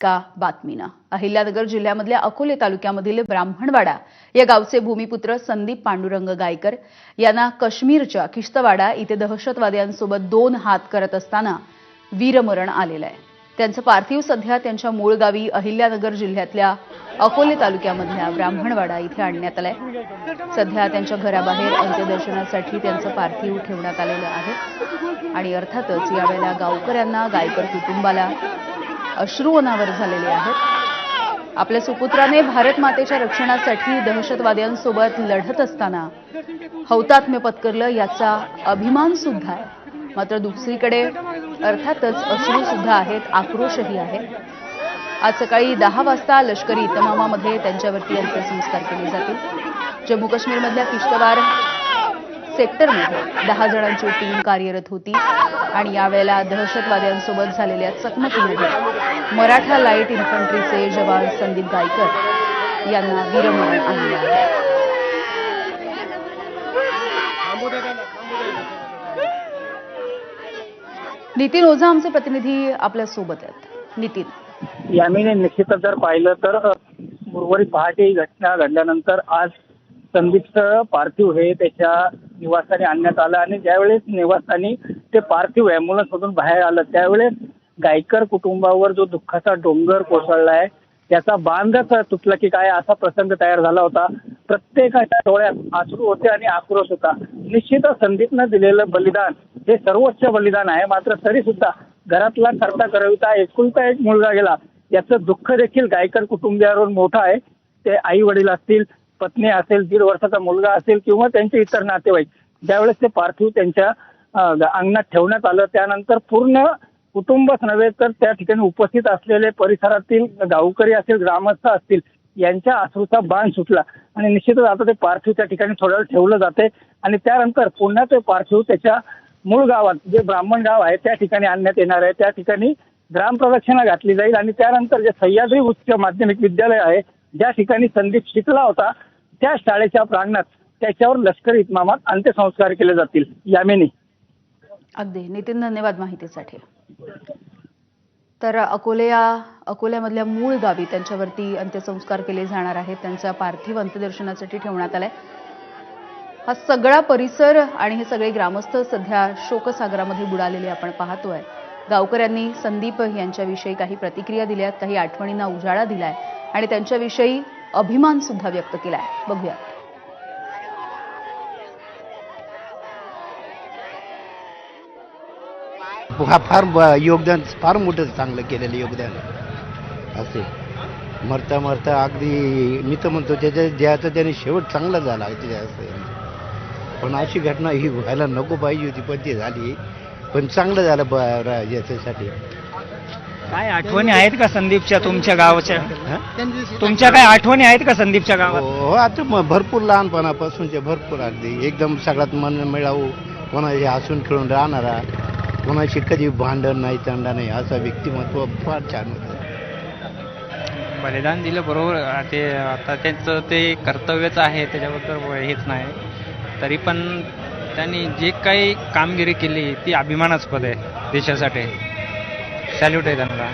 का बातमीनं अहिल्यानगर जिल्ह्यामधल्या अकोले तालुक्यामधील ब्राह्मणवाडा या गावचे भूमिपुत्र संदीप पांडुरंग गायकर यांना काश्मीरच्या किश्तवाडा इथे दहशतवाद्यांसोबत दोन हात करत असताना वीरमरण आलेलं आहे. त्यांचं पार्थिव सध्या त्यांच्या मूळ गावी अहिल्यानगर जिल्ह्यातल्या अकोले तालुक्यामधल्या ब्राह्मणवाडा इथे आणण्यात आलंय. सध्या त्यांच्या घराबाहेर अंत्यदर्शनासाठी त्यांचं पार्थिव ठेवण्यात आलेलं आहे. आणि अर्थातच यावेळेला गावकऱ्यांना गायकर कुटुंबाला अश्रू अनावर झालेले आहेत. आपल्या सुपुत्राने भारत मातेच्या रक्षणासाठी दहशतवाद्यांसोबत लढत असताना हौतात्म्य पत्करलं याचा अभिमान सुद्धा आहे. मात्र दुसरीकडे अर्थातच अश्रू सुद्धा आहेत आक्रोशही आहे. आज सकाळी दहा वाजता लष्करी इतमामामध्ये त्यांच्यावरती अंत्यसंस्कार केले जातील. जम्मू काश्मीरमधल्या किश्तवार सेक्टरमध्ये दहा जणांची टीम कार्यरत होती आणि यावेळेला दहशतवाद्यांसोबत झालेल्या चकमकीमध्ये मराठा लाइट इन्फंट्रीचे जवान संदीप गायकर यांना वीरमरण आलेलं आहे. नितीन ओझा आमचे प्रतिनिधी आपल्यासोबत आहेत. नितीन. यामीने निश्चितच जर पाहिलं तर उर्वरित गुरुवारी पहाटे ही घटना घडल्यानंतर आज संदीपचं पार्थिव हे त्याच्या निवासस्थानी आणण्यात आलं आणि ज्यावेळेस निवासस्थानी ते पार्थिव ॲम्ब्युलन्समधून बाहेर आलं त्यावेळेस गायकर कुटुंबावर जो दुःखाचा डोंगर कोसळला आहे त्याचा बांधच तुटला की काय असा प्रसंग तयार झाला होता. प्रत्येकाच्या डोळ्यात आसरू होते आणि आक्रोश होता. निश्चितच संदीपनं दिलेलं बलिदान हे सर्वोच्च बलिदान आहे. मात्र तरी सुद्धा घरातला करता करविता एकुलता एक मुलगा गेला. याचं दुःख देखील गायकर कुटुंबियावर मोठं आहे. ते आई वडील असतील पत्नी असेल दीड वर्षाचा मुलगा असेल किंवा त्यांचे इतर नातेवाईक ज्यावेळेस ते पार्थिव त्यांच्या अंगणात ठेवण्यात आलं त्यानंतर पूर्ण कुटुंबच नव्हे तर त्या ठिकाणी उपस्थित असलेले परिसरातील गावकरी असतील ग्रामस्थ असतील यांच्या अश्रूचा बाण सुटला. आणि निश्चितच आता ते पार्थिव त्या ठिकाणी थोड्या वेळ ठेवलं जाते आणि त्यानंतर पुन्हा ते पार्थिव त्याच्या मूळ गावात जे ब्राह्मण गाव आहे त्या ठिकाणी आणण्यात येणार आहे. त्या ठिकाणी ग्रामप्रदक्षिणा घातली जाईल. आणि त्यानंतर जे सह्याद्री उच्च माध्यमिक विद्यालय आहे ज्या ठिकाणी संदीप शिकला होता त्या शाळेच्या प्रांगणात त्याच्यावर लष्करी इतमामात अंत्यसंस्कार केले जातील यामिनी. अगदी. नितीन धन्यवाद माहितीसाठी. तर अकोल्या अकोल्यामधल्या मूळ गावी त्यांच्यावरती अंत्यसंस्कार केले जाणार आहेत. त्यांचा पार्थिव अंत्यदर्शनासाठी ठेवण्यात आलाय. हा सगळा परिसर आणि हे सगळे ग्रामस्थ सध्या शोकसागरामध्ये बुडालेले आपण पाहतोय. गावकऱ्यांनी संदीप यांच्याविषयी काही प्रतिक्रिया दिल्यात काही आठवणींना उजाळा दिलाय आणि त्यांच्याविषयी अभिमान सुद्धा व्यक्त केलाय. बघूया. हा फार ब- योगदान फार मोठं चांगलं केलेलं योगदान. असे. मरता मरता अगदी मी तर म्हणतो त्याच्या ज्याचा त्याने शेवट चांगला झाला त्याच्या असं. पण अशी घटना ही व्हायला नको पाहिजे होती पण ती झाली. पण चांगलं झालं ब रा- याच्यासाठी. काय आठवणी आहेत का संदीपच्या तुमच्या गावाच्या? हा? तुमच्या काय आठवणी आहेत का संदीपच्या गावात? हो आता मग भरपूर लहानपणापासूनचे भरपूर अगदी. एकदम सगळ्यात मन मिळावू कोणाशी हसून खेळून राहणारा कोणाशी कधी भांडण नाही तंडा नाही असा व्यक्तिमत्व फार छान होतं. बलिदान दिलं बरोबर. अं, ते आता त्यांचं ते कर्तव्यच आहे त्याच्याबद्दल हेच नाही. तरी पण त्यांनी जे काही कामगिरी केली ती अभिमानास्पद आहे देशासाठी. सॅल्यूट आहे त्यांना